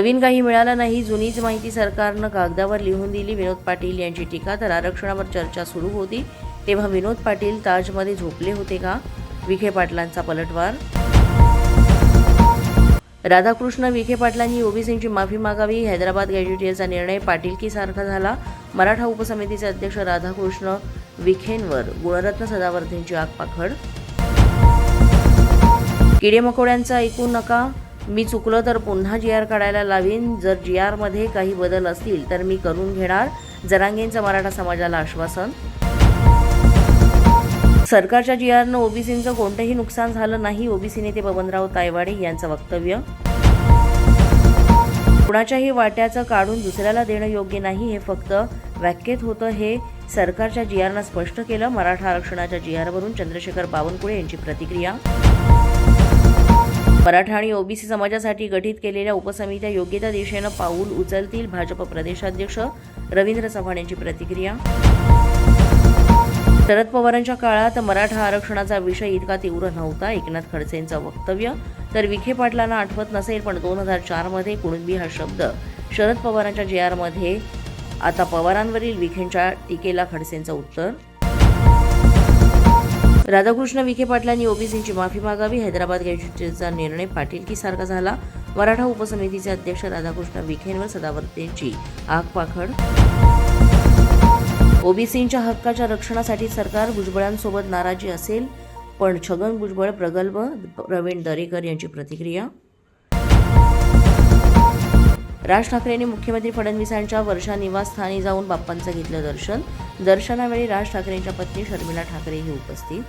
नवीन काही मिळालं नाही जुनीच माहिती सरकारनं कागदावर लिहून दिली. विनोद पाटील यांची टीका तर आरक्षणावर चर्चा सुरू होती. तेव्हा विनोद पाटील ताजमध्ये झोपले होते का? विखे पाटलांचा पलटवार. राधाकृष्ण विखे पाटलांनी ओबीसींची माफी मागावी. हैदराबाद गॅजेटियरचा निर्णय पाटीलकीसारखा झाला. मराठा उपसमितीचे अध्यक्ष राधाकृष्ण विखेंवर गुणरत्न सदावर्धींची आगपाखड किडेमकोड्यांचं ऐकू नका. मी चुकलं तर पुन्हा जी आर काढायला लावीन. जर जी आरमध्ये काही बदल असतील तर मी करून घेणार. जरांगेंचं मराठा समाजाला आश्वासन. सरकारच्या जी आरनं ओबीसींचं कोणतंही नुकसान झालं नाही. ओबीसी नेते बबनराव तायवाडे यांचं वक्तव्य. कुणाच्याही वाट्याचं काढून दुसऱ्याला देणं योग्य नाही. हे फक्त व्याख्येत होतं. हे सरकारच्या जी आरनं स्पष्ट केलं. मराठा आरक्षणाच्या जी आरवरून चंद्रशेखर बावनकुळे यांची प्रतिक्रिया. मराठा आणि ओबीसी समाजासाठी गठीत केलेल्या उपसमित्या योग्य त्या दिशेनं पाऊल उचलतील. भाजप प्रदेशाध्यक्ष रवींद्र चव्हाण यांची प्रतिक्रिया. शरद पवारांच्या काळात मराठा आरक्षणाचा विषय इतका तीव्र नव्हता. एकनाथ खडसेंचं वक्तव्य तर विखे पाटलांना आठवत नसेल पण दोन हजार चारमध्ये कुणबी हा शब्द. शरद पवारांच्या जे आरमध्ये आता पवारांवरील विखेंच्या टीकेला खडसेंचं उत्तर. राधाकृष्ण विखे पाटलांनी ओबीसींची माफी मागावी. हैदराबाद गॅजेटचा निर्णय पाटीलकीसारखा झाला. मराठा उपसमितीचे अध्यक्ष राधाकृष्ण विखेंवर सदावर्तेची आगपाखड. ओबीसींच्या हक्काच्या रक्षणासाठी सरकार भुजबळांसोबत नाराजी असेल पण छगन भुजबळ प्रगल्भ प्रवीण दरेकर यांची प्रतिक्रिया? राज ठाकरेंनी मुख्यमंत्री फडणवीसांच्या वर्षा निवासस्थानी जाऊन बाप्पांचं घेतलं दर्शन. दर्शनावेळी राज ठाकरेंच्या पत्नी शर्मिला ठाकरेही उपस्थित.